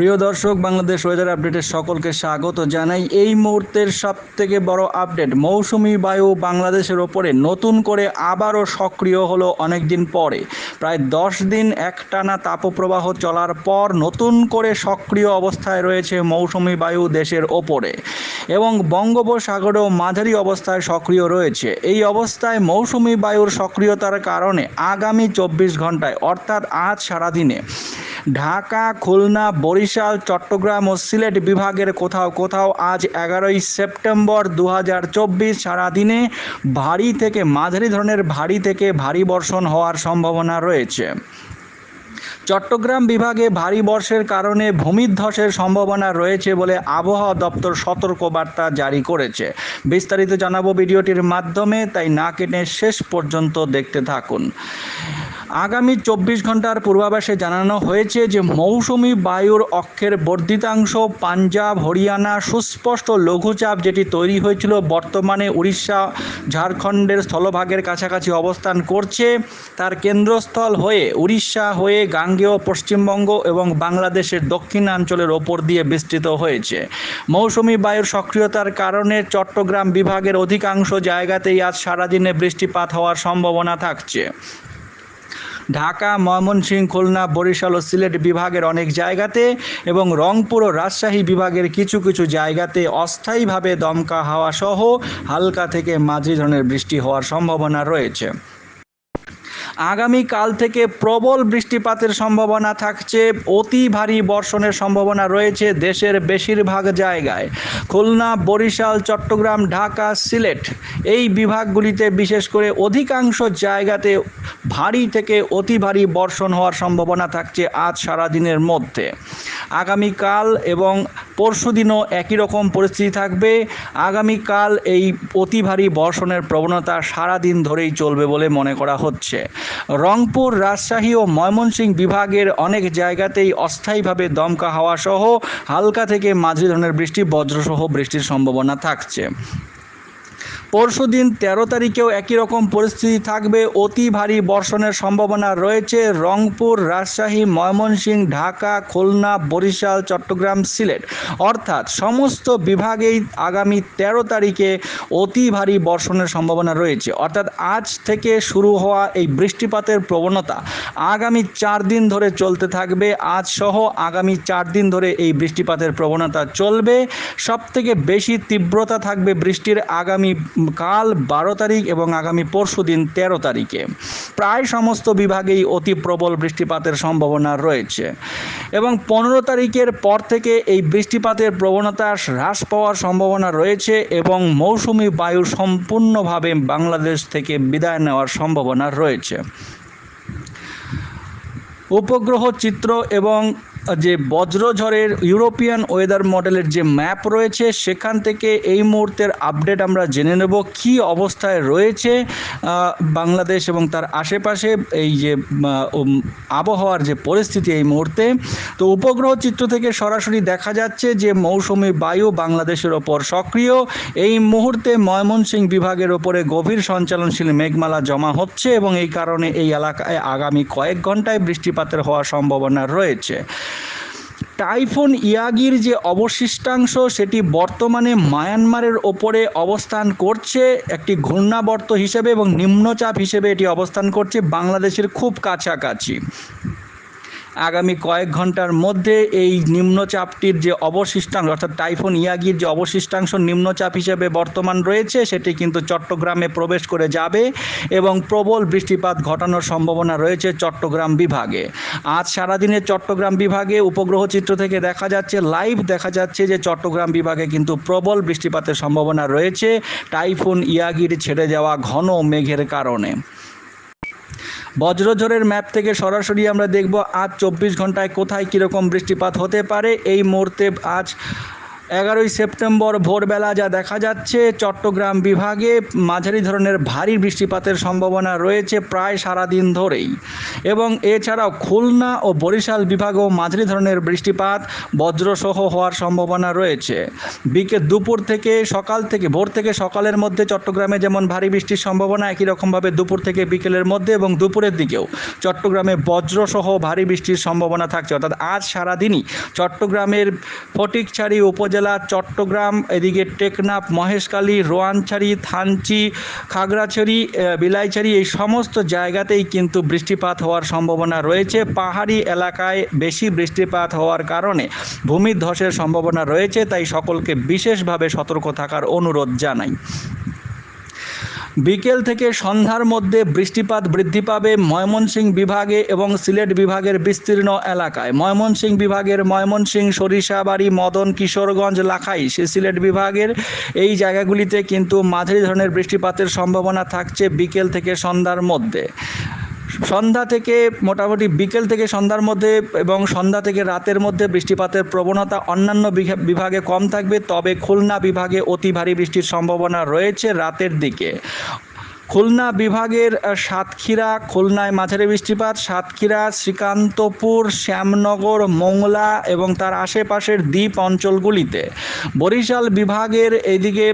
প্রিয় দর্শক, বাংলাদেশ ওয়েদার আপডেটের সকলকে স্বাগত জানাই। এই মুহূর্তের সব থেকে বড় আপডেট মৌসুমি বায়ু বাংলাদেশের ওপরে নতুন করে আবারও সক্রিয় হলো অনেক দিন পরে। প্রায় দশ দিন একটানা তাপপ্রবাহ চলার পর নতুন করে সক্রিয় অবস্থায় রয়েছে মৌসুমি বায়ু দেশের ওপরে। এবং বঙ্গোপসাগরেও মাঝারি অবস্থায় সক্রিয় রয়েছে। এই অবস্থায় মৌসুমি বায়ুর সক্রিয়তার কারণে আগামী চব্বিশ ঘন্টায়, অর্থাৎ আজ সারাদিনে ঢাকা, খুলনা, বরিশাল, চট্টগ্রাম ও সিলেট বিভাগের কোথাও কোথাও আজ এগারোই সেপ্টেম্বর দু হাজার চব্বিশ সারাদিনে ভারী থেকে মাঝারি ধরনের ভারী থেকে ভারী বর্ষণ হওয়ার সম্ভাবনা রয়েছে। চট্টগ্রাম বিভাগে ভারী বর্ষের কারণে ভূমিধ্বসের সম্ভাবনা রয়েছে বলে আবহাওয়া দপ্তর সতর্কবার্তা জারি করেছে। বিস্তারিত জানাব ভিডিওটির মাধ্যমে, তাই না কেটে শেষ পর্যন্ত দেখতে থাকুন। আগামী চব্বিশ ঘণ্টার পূর্বাভাসে জানানো হয়েছে যে, মৌসুমি বায়ুর অক্ষের বর্ধিতাংশ পাঞ্জাব, হরিয়ানা, সুস্পষ্ট লঘুচাপ যেটি তৈরি হয়েছিল বর্তমানে উড়িষ্যা, ঝাড়খণ্ডের স্থলভাগের কাছাকাছি অবস্থান করছে। তার কেন্দ্রস্থল হয়ে উড়িষ্যা হয়ে গাঙ্গেয় পশ্চিমবঙ্গ এবং বাংলাদেশের দক্ষিণাঞ্চলের ওপর দিয়ে বিস্তৃত হয়েছে। মৌসুমি বায়ুর সক্রিয়তার কারণে চট্টগ্রাম বিভাগের অধিকাংশ জায়গাতেই আজ সারাদিনে বৃষ্টিপাত হওয়ার সম্ভাবনা থাকছে। ঢাকা, ময়মনসিংহ, খুলনা, বরিশাল ও সিলেট বিভাগের অনেক জায়গাতে এবং রংপুর ও রাজশাহী বিভাগের কিছু কিছু জায়গাতে অস্থায়ীভাবে দমকা হাওয়া সহ হালকা থেকে মাঝারি ধরনের বৃষ্টি হওয়ার সম্ভাবনা রয়েছে। আগামী কাল থেকে প্রবল বৃষ্টিপাতের সম্ভাবনা থাকছে। অতি ভারী বর্ষণের সম্ভাবনা রয়েছে দেশের বেশিরভাগ জায়গায়। খুলনা, বরিশাল, চট্টগ্রাম, ঢাকা, সিলেট এই বিভাগগুলিতে বিশেষ করে অধিকাংশ জায়গাতে ভারী থেকে অতি ভারী বর্ষণ হওয়ার সম্ভাবনা থাকছে আজ সারাদিনের মধ্যে। আগামীকাল এবং পরশুদিনও একই রকম পরিস্থিতি থাকবে। আগামীকাল এই অতি ভারী বর্ষণের প্রবণতা সারাদিন ধরেই চলবে বলে মনে করা হচ্ছে। রংপুর, রাজশাহী ও ময়মনসিংহ বিভাগের অনেক জায়গাতেই অস্থায়ীভাবে দমকা হাওয়া সহ হালকা থেকে মাঝারি ধরনের বৃষ্টি, বজ্রসহ বৃষ্টির সম্ভাবনা থাকছে। পরশু দিন তেরো তারিখেও একই রকম পরিস্থিতি থাকবে। অতি ভারী বর্ষণের সম্ভাবনা রয়েছে রংপুর, রাজশাহী, ময়মনসিংহ, ঢাকা, খুলনা, বরিশাল, চট্টগ্রাম, সিলেট। অর্থাৎ সমস্ত বিভাগেই আগামী তেরো তারিখে অতি ভারী বর্ষণের সম্ভাবনা রয়েছে। অর্থাৎ আজ থেকে শুরু হওয়া এই বৃষ্টিপাতের প্রবণতা আগামী চার দিন ধরে চলতে থাকবে। আজ সহ আগামী চার দিন ধরে এই বৃষ্টিপাতের প্রবণতা চলবে। সবথেকে বেশি তীব্রতা থাকবে বৃষ্টির আগামী কাল বারো তারিখ এবং আগামী পরশু দিন তেরো তারিখে। প্রায় সমস্ত বিভাগেই অতি প্রবল বৃষ্টিপাতের সম্ভাবনা রয়েছে। এবং পনেরো তারিখের পর থেকে এই বৃষ্টিপাতের প্রবণতা হ্রাস পাওয়ার সম্ভাবনা রয়েছে এবং মৌসুমি বায়ু সম্পূর্ণভাবে বাংলাদেশ থেকে বিদায় নেওয়ার সম্ভাবনা রয়েছে। উপগ্রহ চিত্র এবং যে বজ্রঝড়ের ইউরোপিয়ান ওয়েদার মডেলের যে ম্যাপ রয়েছে, সেখান থেকে এই মুহূর্তের আপডেট আমরা জেনে নেব কি অবস্থায় রয়েছে বাংলাদেশ এবং তার আশেপাশে এই যে আবহাওয়ার যে পরিস্থিতি এই মুহূর্তে। তো উপগ্রহ চিত্র থেকে সরাসরি দেখা যাচ্ছে যে মৌসুমি বায়ু বাংলাদেশের ওপর সক্রিয়। এই মুহূর্তে ময়মনসিংহ বিভাগের ওপরে গভীর সঞ্চালনশীল মেঘমালা জমা হচ্ছে এবং এই কারণে এই এলাকায় আগামী কয়েক ঘন্টায় বৃষ্টিপাতের হওয়ার সম্ভাবনা রয়েছে। টাইফুন ইয়াগির যে অবশিষ্টাংশ সেটি বর্তমানে মায়ানমারের ওপরে অবস্থান করছে, একটি ঘূর্ণাবর্ত হিসেবে এবং নিম্নচাপ হিসেবে এটি অবস্থান করছে বাংলাদেশের খুব কাছাকাছি। আগামী কয়েক ঘণ্টার মধ্যে এই নিম্নচাপটির যে অবশিষ্টাংশ, অর্থাৎ টাইফুন ইয়াগির যে অবশিষ্টাংশ নিম্নচাপ হিসেবে বর্তমান রয়েছে, সেটি কিন্তু চট্টগ্রামে প্রবেশ করে যাবে এবং প্রবল বৃষ্টিপাত ঘটানোর সম্ভাবনা রয়েছে চট্টগ্রাম বিভাগে। আজ সারাদিনে চট্টগ্রাম বিভাগে উপগ্রহ চিত্র থেকে দেখা যাচ্ছে, লাইভ দেখা যাচ্ছে যে চট্টগ্রাম বিভাগে কিন্তু প্রবল বৃষ্টিপাতের সম্ভাবনা রয়েছে, টাইফুন ইয়াগির ছেড়ে যাওয়া ঘন মেঘের কারণে। বজ্রঝড়ের ম্যাপ থেকে সরাসরি আমরা দেখব আজ চব্বিশ ঘন্টায় কোথায় কীরকম বৃষ্টিপাত হতে পারে। এই মুহূর্তে আজ এগারোই সেপ্টেম্বর ভোরবেলা যা দেখা যাচ্ছে, চট্টগ্রাম বিভাগে মাঝারি ধরনের ভারী বৃষ্টিপাতের সম্ভাবনা রয়েছে প্রায় সারা দিন ধরেই। এবং এছাড়াও খুলনা ও বরিশাল বিভাগেও মাঝারি ধরনের বৃষ্টিপাত বজ্রসহ হওয়ার সম্ভাবনা রয়েছে। বিকেল দুপুর থেকে সকাল থেকে, ভোর থেকে সকালের মধ্যে চট্টগ্রামে যেমন ভারী বৃষ্টির সম্ভাবনা, একই রকমভাবে দুপুর থেকে বিকেলের মধ্যে এবং দুপুরের দিকেও চট্টগ্রামে বজ্রসহ ভারী বৃষ্টির সম্ভাবনা থাকছে। অর্থাৎ আজ সারাদিনই চট্টগ্রামের ফটিকছড়ি উপজেলা চট্টগ্রাম, এদিকে টেকনাফ, মহেশখালী রোয়াংছড়ি থানচি, খাগড়াছড়ি বিলাইছড়ি, এই সমস্ত জায়গাতেই কিন্তু বৃষ্টিপাত হওয়ার সম্ভাবনা রয়েছে। পাহাড়ি এলাকায় বেশি বৃষ্টিপাত হওয়ার কারণে ভূমিধসের সম্ভাবনা রয়েছে, তাই সকলকে বিশেষভাবে সতর্ক থাকার অনুরোধ জানাই। বিকেল থেকে সন্ধ্যার মধ্যে বৃষ্টিপাত বৃদ্ধি পাবে ময়মনসিংহ বিভাগে এবং সিলেট বিভাগের বিস্তীর্ণ এলাকায়। ময়মনসিংহ বিভাগের ময়মনসিংহ, সরিষাবাড়ি, মদন, কিশোরগঞ্জ, লাখাই সে সিলেট বিভাগের এই জায়গাগুলিতে কিন্তু মাঝারি ধরনের বৃষ্টিপাতের সম্ভাবনা থাকছে বিকেল থেকে সন্ধ্যার মধ্যে। সন্ধ্যা থেকে মোটামুটি বিকেল থেকে সন্ধ্যার মধ্যে এবং সন্ধ্যা থেকে রাতের মধ্যে বৃষ্টিপাতের প্রবণতা অন্যান্য বিভাগে কম থাকবে, তবে খুলনা বিভাগে অতি ভারী বৃষ্টির সম্ভাবনা রয়েছে রাতের দিকে। খুলনা বিভাগের সাতক্ষীরা খুলনায় মাঝারি বৃষ্টিপাত সাতক্ষীরা শ্রীকান্তপুর শ্যামনগর মোংলা এবং তার আশেপাশের দ্বীপ অঞ্চলগুলিতে। বরিশাল বিভাগের এদিকে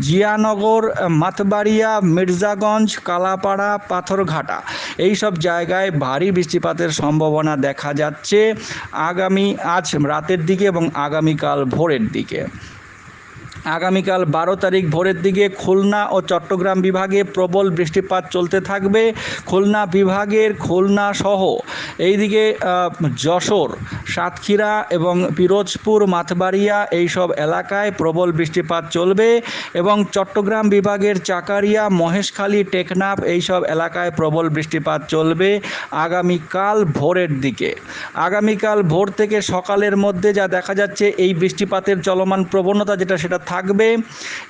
জিয়ানগর আহ, মাতবাড়িয়া মির্জাগঞ্জ কালাপাড়া পাথরঘাটা এই সব জায়গায় ভারী বৃষ্টিপাতের সম্ভাবনা দেখা যাচ্ছে আগামী আজ রাতের দিকে এবং আগামীকাল ভোরের দিকে। আগামীকাল বারো তারিখ ভোরের দিকে খুলনা ও চট্টগ্রাম বিভাগে প্রবল বৃষ্টিপাত চলতে থাকবে। খুলনা বিভাগের খুলনা সহ এইদিকে যশোর, সাতক্ষীরা এবং পিরোজপুর মাথবাড়িয়া এইসব এলাকায় প্রবল বৃষ্টিপাত চলবে এবং চট্টগ্রাম বিভাগের চাকারিয়া, মহেশখালী, টেকনাফ এইসব এলাকায় প্রবল বৃষ্টিপাত চলবে আগামীকাল ভোরের দিকে। আগামীকাল ভোর থেকে সকালের মধ্যে যা দেখা যাচ্ছে, এই বৃষ্টিপাতের চলমান প্রবণতা যেটা সেটা থাকবে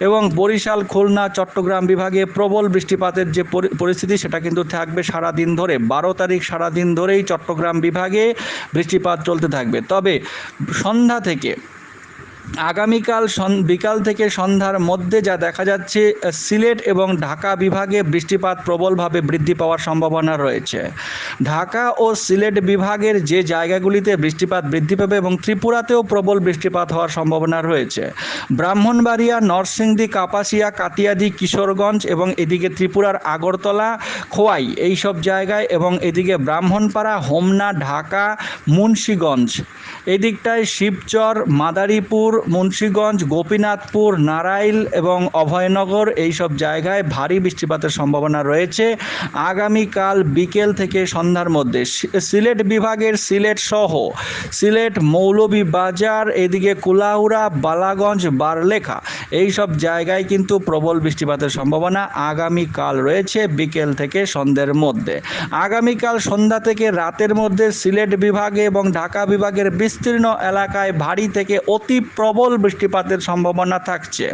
এবং বরিশাল, খুলনা, চট্টগ্রাম বিভাগে প্রবল বৃষ্টিপাতের যে পরি- পরিস্থিতি সেটা কিন্তু থাকবে সারা দিন ধরে। বারো তারিখ সারা দিন ধরেই চট্টগ্রাম বিভাগে বৃষ্টিপাত চলতে থাকবে। তবে সন্ধ্যা থেকে আগামীকাল বিকাল থেকে সন্ধ্যার মধ্যে যা দেখা যাচ্ছে, সিলেট এবং ঢাকা বিভাগে বৃষ্টিপাত প্রবলভাবে বৃদ্ধি পাওয়ার সম্ভাবনা রয়েছে। ঢাকা ও সিলেট বিভাগের যে জায়গাগুলিতে বৃষ্টিপাত বৃদ্ধি পাবে এবং ত্রিপুরাতেও প্রবল বৃষ্টিপাত হওয়ার সম্ভাবনা রয়েছে। ব্রাহ্মণবাড়িয়া, নরসিংদী, কাপাসিয়া কাতিয়াদি কিশোরগঞ্জ এবং এদিকে ত্রিপুরার আগরতলা, খোয়াই এই সব জায়গায় এবং এদিকে ব্রাহ্মণপাড়া, হোমনা, ঢাকা, মুন্সীগঞ্জ। এদিকটায় শিবচর, মাদারীপুর, মুন্সীগঞ্জ, গোপীনাথপুর, নারাইল এবং অভয়নগর এই সব জায়গায় ভারী বৃষ্টিপাতের সম্ভাবনা রয়েছে। আগামীকাল বিকেল থেকে সন্ধ্যার মধ্যে সিলেট বিভাগের সিলেট সহ সিলেট মৌলভীবাজার এদিকে কুলাউড়া, বালাগঞ্জ, বারলেখা এই সব জায়গায় কিন্তু প্রবল বৃষ্টিপাতের সম্ভাবনা আগামীকাল রয়েছে বিকেল থেকে সন্ধ্যের মধ্যে। আগামীকাল সন্ধ্যা থেকে রাতের মধ্যে সিলেট বিভাগে এবং ঢাকা বিভাগের বিস্তীর্ণ এলাকায় ভারী থেকে অতি প্রবল বৃষ্টিপাতের সম্ভাবনা থাকছে।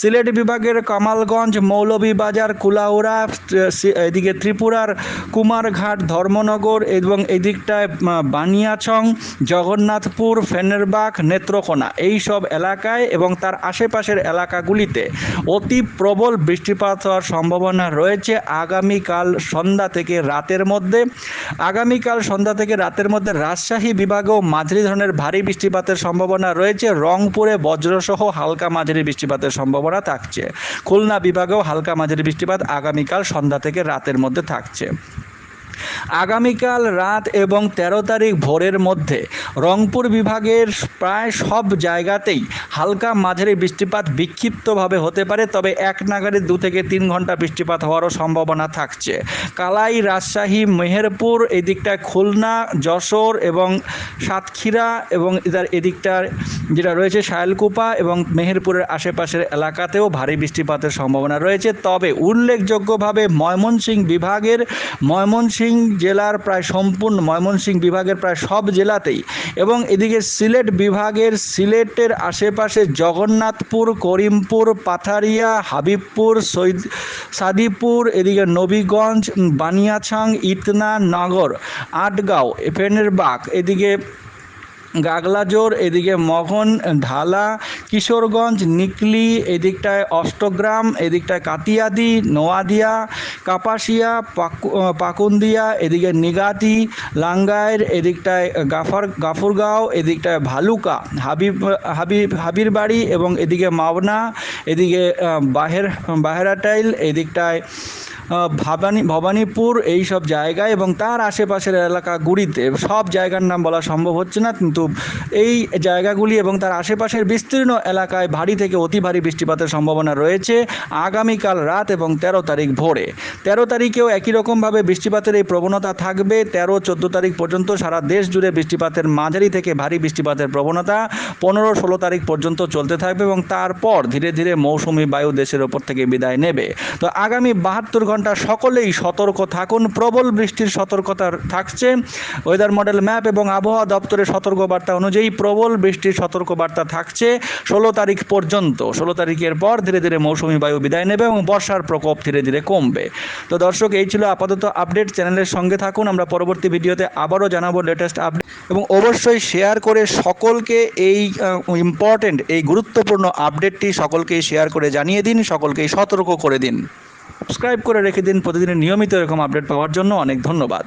সিলেট বিভাগের কামালগঞ্জ, মৌলভীবাজার, কুলাউড়া এদিকে ত্রিপুরার কুমারঘাট, ধর্মনগর এবং এদিকটায় বানিয়াছং জগন্নাথপুর, ফেনেরবাগ, নেত্রকোনা এই সব এলাকায় এবং তার আশেপাশের এলাকাগুলিতে অতি প্রবল বৃষ্টিপাত হওয়ার সম্ভাবনা রয়েছে আগামীকাল সন্ধ্যা থেকে রাতের মধ্যে। আগামীকাল সন্ধ্যা থেকে রাতের মধ্যে রাজশাহী বিভাগেও মাঝারি ধরনের ভারী বৃষ্টিপাতের সম্ভাবনা রয়েছে। রংপুরে বজ্রসহ হালকা মাঝারি বৃষ্টিপাতের সম্ভাবনা থাকছে। খুলনা বিভাগেও হালকা মাঝারি বৃষ্টিপাত আগামীকাল সন্ধ্যা থেকে রাতের মধ্যে থাকছে। আগামীকাল রাত এবং ১৩ তারিখ ভোরের মধ্যে রংপুর বিভাগের প্রায় সব জায়গাতেই হালকা মাঝারি বৃষ্টিপাত বিক্ষিপ্তভাবে হতে পারে, তবে এক নাগারে দু থেকে তিন ঘণ্টা বৃষ্টিপাত হওয়ারও সম্ভাবনা থাকছে। কালাই, রাজশাহী, মেহেরপুর এদিকটায় খুলনা, যশোর এবং সাতক্ষীরা এবং এদার এদিকটার যেটা রয়েছে শায়লকুপা এবং মেহেরপুরের আশেপাশের এলাকাতেও ভারী বৃষ্টিপাতের সম্ভাবনা রয়েছে। তবে উল্লেখযোগ্যভাবে ময়মনসিংহ বিভাগের ময়মনসিংহ জেলার প্রায় সম্পূর্ণ ময়মনসিংহ বিভাগের প্রায় সব জেলাতেই এবং এদিকে সিলেট বিভাগের সিলেটের আশেপাশে জগন্নাথপুর, করিমপুর, পাথারিয়া, হাবিবপুর, সৈদ, সাদিপুর, এদিকে নবীগঞ্জ, বানিয়াছাং ইতনা নগর, আটগাঁও এফেনের ফেনেরবাগ এদিকে গাগলাজোর, এদিকে মগন ঢালা, কিশোরগঞ্জ, নিকলি, এদিকটায় অষ্টগ্রাম, এদিকটায় কাতিয়াদি, নোয়াদিয়া, কাপাসিয়া, পাকু- পাকুন্দিয়া, এদিকে নিগাতি লাঙ্গায়ের এদিকটায় গাফার গাফুরগাঁও, এদিকটায় ভালুকা, হাবিব হাবিব হাবির বাড়ি এবং এদিকে মাওনা, এদিকে বাহের বাহেরাটাইল এদিকটায় ভবানী ভবানীপুর, এই সব জায়গায় এবং তার আশেপাশের এলাকাগুলিতে সব জায়গার নাম বলা সম্ভব হচ্ছে না, কিন্তু এই জায়গাগুলি এবং তার আশেপাশের বিস্তীর্ণ এলাকায় ভারী থেকে অতি ভারী বৃষ্টিপাতের সম্ভাবনা রয়েছে আগামীকাল রাত এবং তেরো তারিখ ভোরে। তেরো তারিখেও একই রকমভাবে বৃষ্টিপাতের এই প্রবণতা থাকবে। তেরো, চোদ্দ তারিখ পর্যন্ত সারা দেশ জুড়ে বৃষ্টিপাতের মাঝারি থেকে ভারী বৃষ্টিপাতের প্রবণতা পনেরো, ষোলো তারিখ পর্যন্ত চলতে থাকবে এবং তারপর ধীরে ধীরে মৌসুমি বায়ু দেশের ওপর থেকে বিদায় নেবে। তো আগামী বাহাত্তর ঘণ্টা সকলেই সতর্ক থাকুন। প্রবল বৃষ্টির সতর্কতা থাকছে। ওয়েদার মডেল ম্যাপ এবং আবহাওয়া দপ্তরের সতর্কবার্তা অনুযায়ী প্রবল বৃষ্টির সতর্কবার্তা থাকছে ষোলো তারিখ পর্যন্ত। ষোলো তারিখের পর ধীরে ধীরে মৌসুমি বায়ু বিদায় নেবে এবং বর্ষার প্রকোপ ধীরে ধীরে কমবে। তো দর্শক, এই ছিল আপাতত আপডেট। চ্যানেলের সঙ্গে থাকুন, আমরা পরবর্তী ভিডিওতে আবারও জানাব লেটেস্ট আপডেট এবং অবশ্যই শেয়ার করে সকলকে এই ইম্পর্টেন্ট এই গুরুত্বপূর্ণ আপডেটটি সকলকেই শেয়ার করে জানিয়ে দিন, সকলকেই সতর্ক করে দিন। সাবস্ক্রাইব করে রেখে দিন, প্রতিদিনের নিয়মিত এরকম আপডেট পাওয়ার জন্য অনেক ধন্যবাদ।